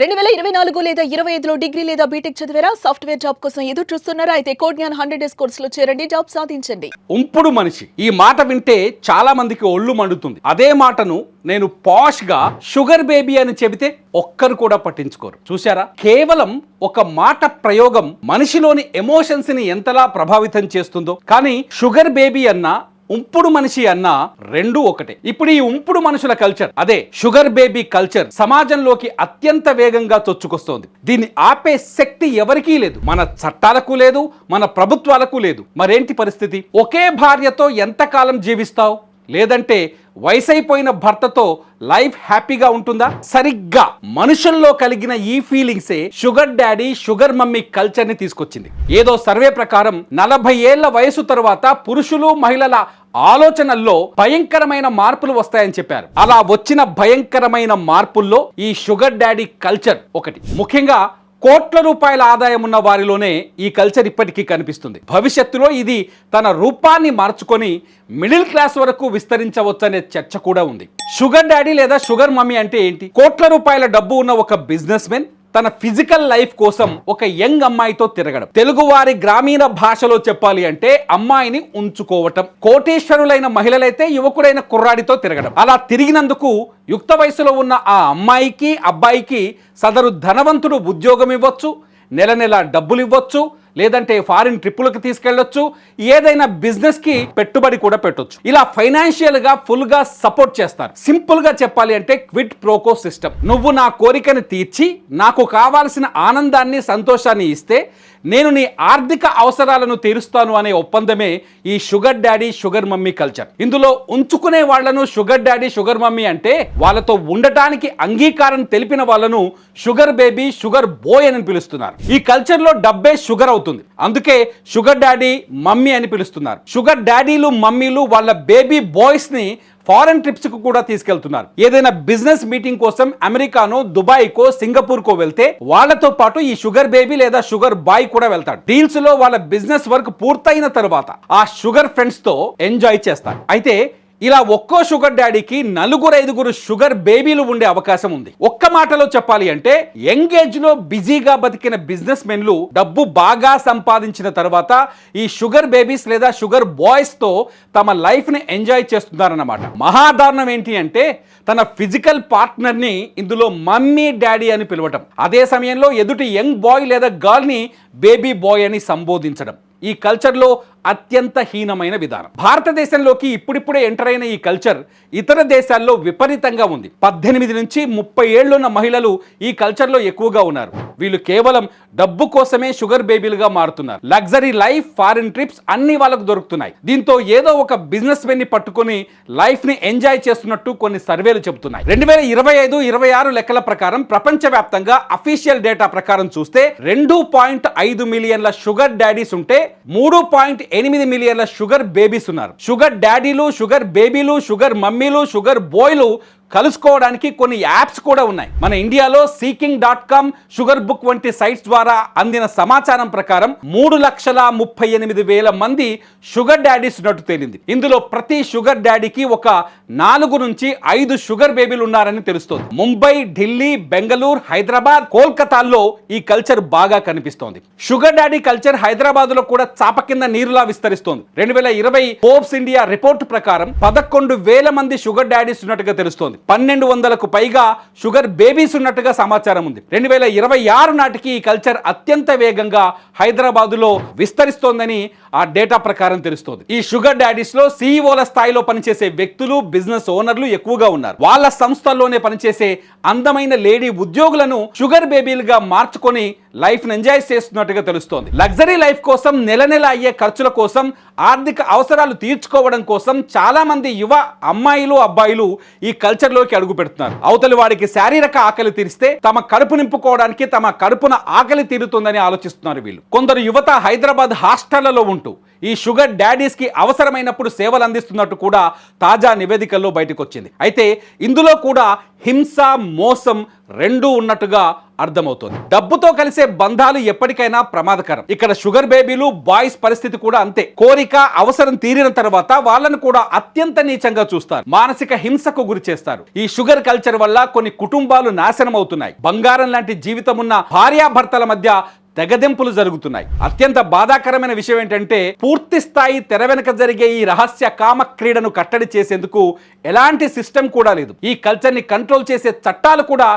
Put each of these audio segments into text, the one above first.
రెండు వేల ఇరవై నాలుగు లేదా ఇరవై ఐదులో డిగ్రీ లేదా బీటెక్ చదివారా? సాఫ్ట్వేర్ జాబ్ కోసం ఎదురు చూస్తున్నారా? అయితే కోడ్ జ్ఞాన్ హండ్రెడ్ డేస్ కోర్సులో చేరండి జాబ్ సాధించండి. ఉంపుడు మనిషి. ఈ మాట వింటే చాలా మందికి ఒళ్ళు మండుతుంది. అదే మాటను నేను పాష్గా షుగర్ బేబీ అని చెబితే ఒక్కరు కూడా పట్టించుకోరు. చూసారా కేవలం ఒక మాట ప్రయోగం మనిషిలోని ఎమోషన్స్ని ఎంతలా ప్రభావితం చేస్తుందో. కానీ షుగర్ బేబీ అన్న ఉంపుడు మనిషి అన్న రెండు ఒకటే. ఇప్పుడు ఈ ఉంపుడు మనుషుల కల్చర్ అదే షుగర్ బేబీ కల్చర్ సమాజంలోకి అత్యంత వేగంగా చొచ్చుకొస్తోంది. దీన్ని ఆపే శక్తి ఎవరికీ లేదు. మన చట్టాలకు లేదు మన ప్రభుత్వాలకు లేదు. మరేంటి పరిస్థితి? ఒకే భార్యతో ఎంతకాలం జీవిస్తావు? లేదంటే వయసైపోయిన భర్తతో లైఫ్ హ్యాపీగా ఉంటుందా? సరిగ్గా మనుషుల్లో కలిగిన ఈ ఫీలింగ్సే షుగర్ డాడీ షుగర్ మమ్మీ కల్చర్ని తీసుకొచ్చింది. ఏదో సర్వే ప్రకారం నలభై ఏళ్ళ వయసు తరువాత పురుషులు మహిళల ఆలోచనల్లో భయంకరమైన మార్పులు వస్తాయని చెప్పారు. అలా వచ్చిన భయంకరమైన మార్పుల్లో ఈ షుగర్ డాడీ కల్చర్ ఒకటి. ముఖ్యంగా కోట్ల రూపాయల ఆదాయం ఉన్న వారిలోనే ఈ కల్చర్ ఇప్పటికీ కనిపిస్తుంది. భవిష్యత్తులో ఇది తన రూపాన్ని మార్చుకొని మిడిల్ క్లాస్ వరకు విస్తరించవచ్చనే చర్చ కూడా ఉంది. షుగర్ డాడీ లేదా షుగర్ మమ్మీ అంటే ఏంటి? కోట్ల రూపాయల డబ్బు ఉన్న ఒక బిజినెస్ మెన్ తన ఫిజికల్ లైఫ్ కోసం ఒక యంగ్ అమ్మాయితో తిరగడం. తెలుగువారి గ్రామీణ భాషలో చెప్పాలి అంటే అమ్మాయిని ఉంచుకోవటం. కోటేశ్వరులైన మహిళలైతే యువకుడైన కుర్రాడితో తిరగడం. అలా తిరిగినందుకు యుక్త వయసులో ఉన్న ఆ అమ్మాయికి అబ్బాయికి సదరు ధనవంతుడు ఉద్యోగం ఇవ్వచ్చు నెల నెల డబ్బులు ఇవ్వచ్చు లేదంటే ఫారిన్ ట్రిప్పులకు తీసుకెళ్ళొచ్చు ఏదైనా బిజినెస్కి పెట్టుబడి కూడా పెట్టొచ్చు. ఇలా ఫైనాన్షియల్గా ఫుల్గా సపోర్ట్ చేస్తారు. సింపుల్గా చెప్పాలి అంటే క్విట్ ప్రోకో సిస్టమ్ నువ్వు నా కోరికను తీర్చి నాకు కావాల్సిన ఆనందాన్ని సంతోషాన్ని ఇస్తే నేను నీ ఆర్థిక అవసరాలను తీరుస్తాను అనే ఒప్పందమే ఈ sugar daddy sugar mummy culture. ఇందులో ఉంచుకునే వాళ్ళను షుగర్ డాడీ షుగర్ మమ్మీ అంటే వాళ్ళతో ఉండటానికి అంగీకారం తెలిపిన వాళ్ళను షుగర్ బేబీ షుగర్ బోయ్ అని పిలుస్తున్నారు. ఈ కల్చర్లో డబ్బే షుగర్ అవుతుంది. అందుకే షుగర్ డాడీ మమ్మీ అని పిలుస్తున్నారు. షుగర్ డాడీలు మమ్మీలు వాళ్ళ బేబీ బాయ్స్ని ఫారెన్ ట్రిప్స్కు కూడా తీసుకెళ్తున్నారు. ఏదైనా బిజినెస్ మీటింగ్ కోసం అమెరికానో దుబాయ్ కో సింగపూర్ కో వెళ్తే వాళ్ళతో పాటు ఈ షుగర్ బేబీ లేదా షుగర్ బాయ్ కూడా వెళ్తాడు. డీల్స్లో వాళ్ళ బిజినెస్ వర్క్ పూర్తయిన తర్వాత ఆ షుగర్ ఫ్రెండ్స్తో ఎంజాయ్ చేస్తారు. అయితే ఇలా ఒక్కో షుగర్ డాడీకి నలుగురు ఐదుగురు షుగర్ బేబీలు ఉండే అవకాశం ఉంది. ఒక్క మాటలో చెప్పాలి అంటే యంగ్ ఏజ్లో బిజీగా బతికిన బిజినెస్ మెన్లు డబ్బు బాగా సంపాదించిన తర్వాత ఈ షుగర్ బేబీస్ లేదా షుగర్ బాయ్స్తో తమ లైఫ్ని ఎంజాయ్ చేస్తున్నారన్నమాట. మహాదారుణం ఏంటి అంటే తన ఫిజికల్ పార్ట్నర్ని ఇందులో మమ్మీ డాడీ అని పిలవటం. అదే సమయంలో ఎదుటి యంగ్ బాయ్ లేదా గర్ల్ని బేబీ బాయ్ అని సంబోధించడం. ఈ కల్చర్లో అత్యంత హీనమైన విధానం. భారతదేశంలోకి ఇప్పుడిప్పుడే ఎంటర్ అయిన ఈ కల్చర్ ఇతర దేశాల్లో విపరీతంగా ఉంది. పద్దెనిమిది నుంచి ముప్పై ఏళ్ళున్న మహిళలు ఈ కల్చర్లో ఎక్కువగా ఉన్నారు. వీళ్ళు కేవలం డబ్బు కోసమే షుగర్ బేబీలుగా మారుతున్నారు. లగ్జరీ లైఫ్ ఫారిన్ ట్రిప్స్ అన్ని వాళ్ళకు దొరుకుతున్నాయి. దీంతో ఏదో ఒక బిజినెస్ మెన్ని పట్టుకుని పట్టుకొని ఎంజాయ్ చేస్తున్నట్టు కొన్ని సర్వేలు చెబుతున్నాయి. రెండు వేల ఇరవై ఐదు ఇరవై ఆరు లెక్కల ప్రకారం ప్రపంచవ్యాప్తంగా అఫీషియల్ డేటా ప్రకారం చూస్తే రెండు పాయింట్ ఐదు మిలియన్ల షుగర్ డాడీస్ ఉంటే మూడు పాయింట్ ఎనిమిది మిలియన్ల షుగర్ బేబీస్ ఉన్నారు. షుగర్ డాడీలు షుగర్ బేబీలు షుగర్ మమ్మీలు షుగర్ బాయ్లు కలుసుకోవడానికి కొన్ని యాప్స్ కూడా ఉన్నాయి. మన ఇండియాలో seeking dot com sugar book వంటి సైట్స్ ద్వారా అందిన సమాచారం ప్రకారం మూడు లక్షల ముప్పై ఎనిమిది వేల మంది షుగర్ డాడీస్ ఉన్నట్టు తేలింది. ఇందులో ప్రతి షుగర్ డాడీకి ఒక నాలుగు నుంచి ఐదు షుగర్ బేబీలు ఉన్నారని తెలుస్తోంది. ముంబై ఢిల్లీ బెంగళూరు హైదరాబాద్ కోల్కతాల్లో ఈ కల్చర్ బాగా కనిపిస్తోంది. షుగర్ డాడీ కల్చర్ హైదరాబాద్లో కూడా చాప కింద నీరులా విస్తరిస్తోంది. రెండు వేల ఇరవై హోప్స్ ఇండియా రిపోర్ట్ ప్రకారం పదకొండు వేల మంది షుగర్ డాడీస్ ఉన్నట్టుగా తెలుస్తోంది. పన్నెండు వందలకు పైగా షుగర్ బేబీస్ ఉన్నట్టుగా సమాచారం ఉంది. రెండు వేల ఇరవై ఆరు నాటికి ఈ కల్చర్ అత్యంత వేగంగా హైదరాబాదులో విస్తరిస్తోందని ఆ డేటా ప్రకారం తెలుస్తోంది. ఈ షుగర్ డాడీస్లో సీఈఓల స్థాయిలో పనిచేసే వ్యక్తులు బిజినెస్ ఓనర్లు ఎక్కువగా ఉన్నారు. వాళ్ళ సంస్థల్లోనే పనిచేసే అందమైన లేడీ ఉద్యోగులను షుగర్ బేబీలుగా మార్చుకొని లైఫ్ ఎంజాయ్ చేస్తున్నట్టుగా తెలుస్తోంది. లగ్జరీ లైఫ్ కోసం నెల నెల అయ్యే ఖర్చుల కోసం ఆర్థిక అవసరాలు తీర్చుకోవడం కోసం చాలా మంది యువ అమ్మాయిలు అబ్బాయిలు ఈ కల్చర్ లోకి అడుగు పెడుతున్నారు. అవతలి వాడికి శారీరక ఆకలి తీరిస్తే తమ కడుపు నింపుకోవడానికి తమ కడుపున ఆకలి తీరుతుందని ఆలోచిస్తున్నారు వీళ్ళు. కొందరు యువత హైదరాబాద్ హాస్టళ్ళలో ఉంటూ ఈ షుగర్ డాడీస్కి అవసరమైనప్పుడు సేవలు అందిస్తున్నట్టు కూడా తాజా నివేదికల్లో బయటకు వచ్చింది అయితే ఇందులో కూడా హింస మోసం రెండూ ఉన్నట్టుగా అర్థమవుతోంది. డబ్బుతో కలిసే బంధాలు ఎప్పటికైనా ప్రమాదకరం. ఇక్కడ షుగర్ బేబీలు బాయ్స్ పరిస్థితి కూడా అంతే. కోరిక అవసరం తీరిన తర్వాత వాళ్ళను కూడా అత్యంత నీచంగా చూస్తారు. మానసిక హింసకు గురి చేస్తారు. ఈ షుగర్ కల్చర్ వల్ల కొన్ని కుటుంబాలు నాశనం అవుతున్నాయి బంగారం లాంటి జీవితం ఉన్న భార్యాభర్తల మధ్య తెగదెంపులు జరుగుతున్నాయి. అత్యంత బాధాకరమైన విషయం ఏంటంటే పూర్తి స్థాయి తెర వెనుక జరిగే ఈ రహస్య కామ క్రీడను కట్టడి చేసేందుకు ఎలాంటి సిస్టమ్ కూడా లేదు. ఈ కల్చర్ని కంట్రోల్ చేసే చట్టాలు కూడా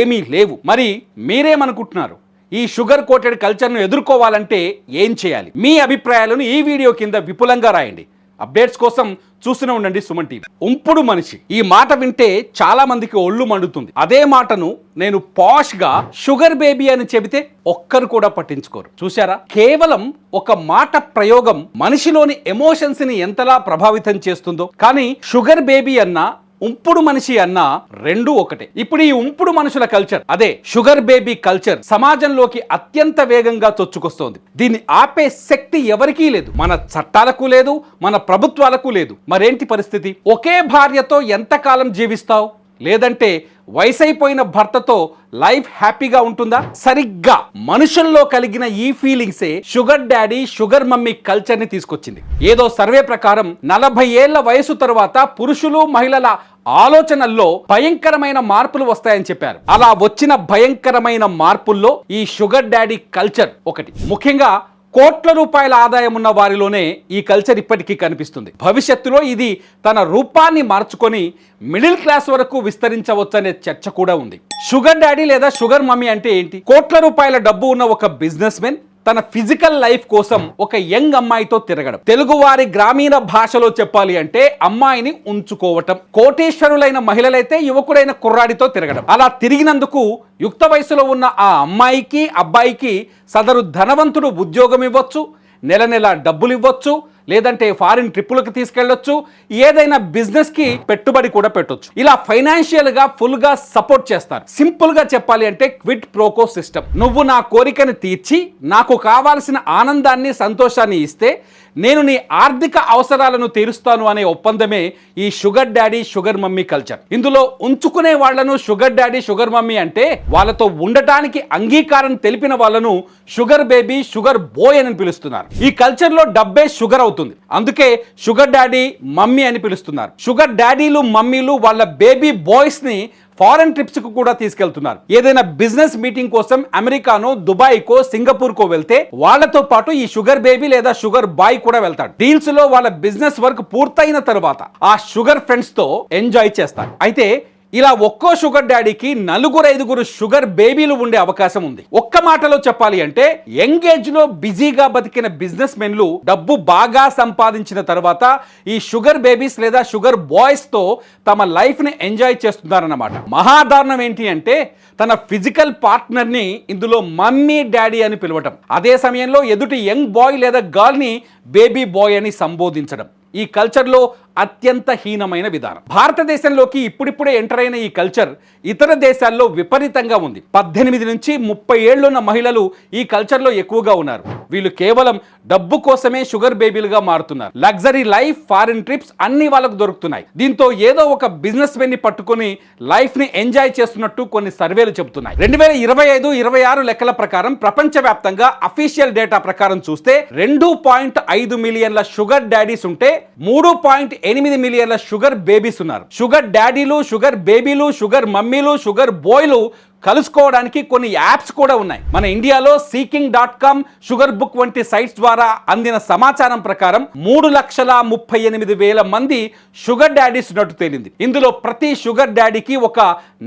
ఏమీ లేవు. మరి మీరేమనుకుంటున్నారు? ఈ షుగర్ కోటెడ్ కల్చర్ను ఎదుర్కోవాలంటే ఏం చేయాలి? మీ అభిప్రాయాలను ఈ వీడియో కింద విపులంగా రాయండి. అప్డేట్స్ కోసం చూస్తూనే ఉండండి సుమన్ టీవీ. ఉంపుడు మనిషి. ఈ మాట వింటే చాలా మందికి ఒళ్ళు మండుతుంది. అదే మాటను నేను పాష్గా షుగర్ బేబీ అని చెబితే ఒక్కరు కూడా పట్టించుకోరు. చూసారా కేవలం ఒక మాట ప్రయోగం మనిషిలోని ఎమోషన్స్ని ఎంతలా ప్రభావితం చేస్తుందో. కానీ షుగర్ బేబీ అన్న ఉంపుడు మనిషి అన్న రెండు ఒకటే. ఇప్పుడు ఈ ఉంపుడు మనుషుల కల్చర్ అదే షుగర్ బేబీ కల్చర్ సమాజంలోకి అత్యంత వేగంగా చొచ్చుకొస్తోంది దీన్ని ఆపే శక్తి ఎవరికీ లేదు. మన చట్టాలకు లేదు మన ప్రభుత్వాలకు లేదు. మరేంటి పరిస్థితి? ఒకే భార్యతో ఎంతకాలం జీవిస్తావు? లేదంటే వయసైపోయిన భర్తతో లైఫ్ హ్యాపీగా ఉంటుందా? సరిగ్గా. మనుషుల్లో కలిగిన ఈ ఫీలింగ్సే షుగర్ డాడీ షుగర్ మమ్మీ కల్చర్ని తీసుకొచ్చింది. ఏదో సర్వే ప్రకారం నలభై ఏళ్ళ వయసు తరువాత పురుషులు మహిళల ఆలోచనల్లో భయంకరమైన మార్పులు వస్తాయని చెప్పారు. అలా వచ్చిన భయంకరమైన మార్పుల్లో ఈ షుగర్ డాడీ కల్చర్ ఒకటి. ముఖ్యంగా కోట్ల రూపాయల ఆదాయం ఉన్న వారిలోనే ఈ కల్చర్ ఇప్పటికీ కనిపిస్తుంది. భవిష్యత్తులో ఇది తన రూపాన్ని మార్చుకొని మిడిల్ క్లాస్ వరకు విస్తరించవచ్చనే చర్చ కూడా ఉంది. షుగర్ డాడీ లేదా షుగర్ మమ్మీ అంటే ఏంటి? కోట్ల రూపాయల డబ్బు ఉన్న ఒక బిజినెస్ మెన్ తన ఫిజికల్ లైఫ్ కోసం ఒక యంగ్ అమ్మాయితో తిరగడం. తెలుగువారి గ్రామీణ భాషలో చెప్పాలి అంటే అమ్మాయిని ఉంచుకోవటం. కోటేశ్వరులైన మహిళలైతే యువకుడైన కుర్రాడితో తిరగడం. అలా తిరిగినందుకు యుక్త వయసులో ఉన్న ఆ అమ్మాయికి అబ్బాయికి సదరు ధనవంతుడు ఉద్యోగం ఇవ్వచ్చు నెల నెల డబ్బులు ఇవ్వచ్చు లేదంటే ఫారిన్ ట్రిప్పులకు తీసుకెళ్ళొచ్చు ఏదైనా బిజినెస్కి పెట్టుబడి కూడా పెట్టొచ్చు. ఇలా ఫైనాన్షియల్గా ఫుల్గా సపోర్ట్ చేస్తారు. సింపుల్గా చెప్పాలి అంటే క్విట్ ప్రోకో సిస్టమ్ నువ్వు నా కోరికను తీర్చి నాకు కావాల్సిన ఆనందాన్ని సంతోషాన్ని ఇస్తే నేను నీ ఆర్థిక అవసరాలను తీరుస్తాను అనే ఒప్పందమే ఈ sugar daddy sugar mummy culture ఇందులో ఉంచుకునే వాళ్ళను షుగర్ డాడీ షుగర్ మమ్మీ అంటే వాళ్ళతో ఉండటానికి అంగీకారం తెలిపిన వాళ్ళను షుగర్ బేబీ షుగర్ బోయ్ అని పిలుస్తున్నారు. ఈ కల్చర్లో డబ్బే షుగర్ అవుతుంది. అందుకే షుగర్ డాడీ మమ్మీ అని పిలుస్తున్నారు. షుగర్ డాడీలు మమ్మీలు వాళ్ళ బేబీ బాయ్స్ని ఫారెన్ ట్రిప్స్కు కూడా తీసుకెళ్తున్నారు. ఏదైనా బిజినెస్ మీటింగ్ కోసం అమెరికానో దుబాయ్ కో సింగపూర్ కో వెళ్తే వాళ్ళతో పాటు ఈ షుగర్ బేబీ లేదా షుగర్ బాయ్ కూడా వెళ్తాడు. డీల్స్లో వాళ్ళ బిజినెస్ వర్క్ పూర్తయిన తర్వాత ఆ షుగర్ ఫ్రెండ్స్తో ఎంజాయ్ చేస్తారు. అయితే ఇలా ఒక్కో షుగర్ డాడీకి నలుగురు ఐదుగురు షుగర్ బేబీలు ఉండే అవకాశం ఉంది. ఒక్క మాటలో చెప్పాలి అంటే యంగ్ ఏజ్లో బిజీగా బతికిన బిజినెస్ మెన్లు డబ్బు బాగా సంపాదించిన తర్వాత ఈ షుగర్ బేబీస్ లేదా షుగర్ బాయ్స్తో తమ లైఫ్ని ఎంజాయ్ చేస్తున్నారన్నమాట. మహాదారుణం ఏంటి అంటే తన ఫిజికల్ పార్ట్నర్ని ఇందులో మమ్మీ డాడీ అని పిలవటం. అదే సమయంలో ఎదుటి యంగ్ బాయ్ లేదా గర్ల్ని బేబీ బాయ్ అని సంబోధించడం. ఈ కల్చర్లో అత్యంత హీనమైన విధానం. భారతదేశంలోకి ఇప్పుడిప్పుడే ఎంటర్ అయిన ఈ కల్చర్ ఇతర దేశాల్లో విపరీతంగా ఉంది. పద్దెనిమిది నుంచి ముప్పై ఏళ్ళున్న మహిళలు ఈ కల్చర్లో ఎక్కువగా ఉన్నారు. వీళ్ళు కేవలం డబ్బు కోసమే షుగర్ బేబీలుగా మారుతున్నారు. లగ్జరీ లైఫ్ ఫారిన్ ట్రిప్స్ అన్ని వాళ్ళకు దొరుకుతున్నాయి. దీంతో ఏదో ఒక బిజినెస్ మెన్ని పట్టుకొని లైఫ్ని ఎంజాయ్ చేస్తున్నట్టు కొన్ని సర్వేలు చెబుతున్నాయి. రెండు వేల ఇరవై ఐదు ఇరవై ఆరు లెక్కల ప్రకారం ప్రపంచవ్యాప్తంగా అఫీషియల్ డేటా ప్రకారం చూస్తే రెండు పాయింట్ ఐదు మిలియన్ల షుగర్ డాడీస్ ఉంటే మూడు పాయింట్ ఎనిమిది మిలియన్ల షుగర్ బేబీస్ ఉన్నారు. షుగర్ డాడీలు షుగర్ బేబీలు షుగర్ మమ్మీలు షుగర్ బాయ్లు కలుసుకోవడానికి కొన్ని యాప్స్ కూడా ఉన్నాయి. మన ఇండియాలో seeking dot com sugar book వంటి సైట్స్ ద్వారా అందిన సమాచారం ప్రకారం మూడు లక్షల ముప్పై ఎనిమిది వేల మంది షుగర్ డాడీస్ ఉన్నట్టు తేలింది. ఇందులో ప్రతి షుగర్ డాడీకి ఒక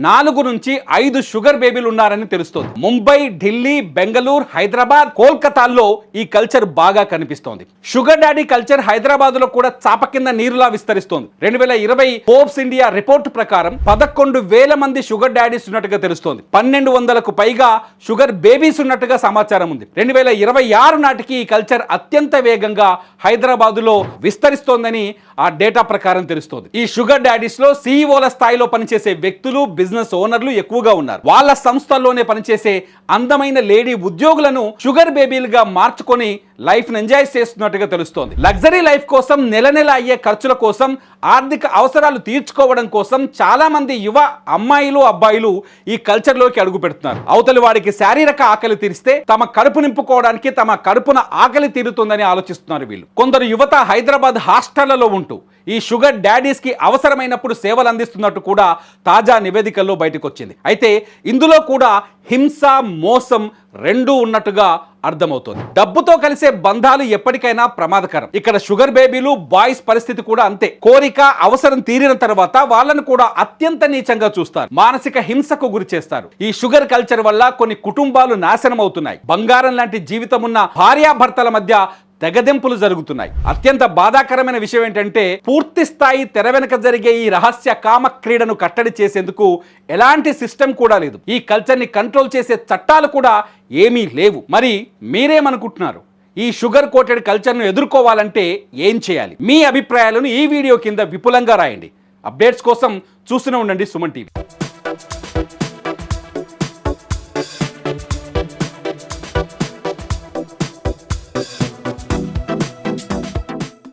నాలుగు నుంచి ఐదు షుగర్ బేబీలు ఉన్నారని తెలుస్తోంది. ముంబై ఢిల్లీ బెంగళూరు హైదరాబాద్ కోల్కతాల్లో ఈ కల్చర్ బాగా కనిపిస్తోంది. షుగర్ డాడీ కల్చర్ హైదరాబాద్లో కూడా చాప కింద నీరులా విస్తరిస్తోంది. రెండు వేల ఇరవై హోప్స్ ఇండియా రిపోర్ట్ ప్రకారం పదకొండు వేల మంది షుగర్ డాడీస్ ఉన్నట్టుగా తెలుస్తోంది. పన్నెండు వందలకు పైగా షుగర్ బేబీస్ ఉన్నట్టుగా సమాచారం ఉంది. రెండు వేల ఇరవై ఆరు నాటికి ఈ కల్చర్ అత్యంత వేగంగా హైదరాబాదులో విస్తరిస్తోందని ఆ డేటా ప్రకారం తెలుస్తోంది. ఈ షుగర్ డాడీస్లో సీఈఓల స్థాయిలో పనిచేసే వ్యక్తులు బిజినెస్ ఓనర్లు ఎక్కువగా ఉన్నారు. వాళ్ళ సంస్థల్లోనే పనిచేసే అందమైన లేడీ ఉద్యోగులను షుగర్ బేబీలుగా మార్చుకొని లైఫ్ ఎంజాయ్ చేస్తున్నట్టుగా తెలుస్తోంది. లగ్జరీ లైఫ్ కోసం నెల నెల అయ్యే ఖర్చుల కోసం ఆర్థిక అవసరాలు తీర్చుకోవడం కోసం చాలా మంది యువ అమ్మాయిలు అబ్బాయిలు ఈ కల్చర్లోకి అడుగు పెడుతున్నారు. అవతలి వాడికి శారీరక ఆకలి తీరిస్తే తమ కడుపు నింపుకోవడానికి తమ కడుపున ఆకలి తీరుతుందని ఆలోచిస్తున్నారు వీళ్ళు. కొందరు యువత హైదరాబాద్ హాస్టళ్ళలో ఉంటారు ఉంటూ ఈ షుగర్ డాడీస్కి అవసరమైనప్పుడు సేవలు అందిస్తున్నట్టు కూడా తాజా నివేదికల్లో బయటకు వచ్చింది అయితే ఇందులో కూడా హింస మోసం రెండూ ఉన్నట్టుగా అర్థమవుతోంది. డబ్బుతో కలిసే బంధాలు ఎప్పటికైనా ప్రమాదకరం. ఇక్కడ షుగర్ బేబీలు బాయ్స్ పరిస్థితి కూడా అంతే. కోరిక అవసరం తీరిన తర్వాత వాళ్ళను కూడా అత్యంత నీచంగా చూస్తారు. మానసిక హింసకు గురి చేస్తారు. ఈ షుగర్ కల్చర్ వల్ల కొన్ని కుటుంబాలు నాశనం అవుతున్నాయి బంగారం లాంటి జీవితం ఉన్న భార్యాభర్తల మధ్య తెగదెంపులు జరుగుతున్నాయి. అత్యంత బాధాకరమైన విషయం ఏంటంటే పూర్తి స్థాయి తెర వెనుక జరిగే ఈ రహస్య కామ క్రీడను కట్టడి చేసేందుకు ఎలాంటి సిస్టమ్ కూడా లేదు. ఈ కల్చర్ని కంట్రోల్ చేసే చట్టాలు కూడా ఏమీ లేవు. మరి మీరేమనుకుంటున్నారు? ఈ షుగర్ కోటెడ్ కల్చర్ను ఎదుర్కోవాలంటే ఏం చేయాలి? మీ అభిప్రాయాలను ఈ వీడియో కింద విపులంగా రాయండి. అప్డేట్స్ కోసం చూస్తూనే ఉండండి సుమన్ టీవీ.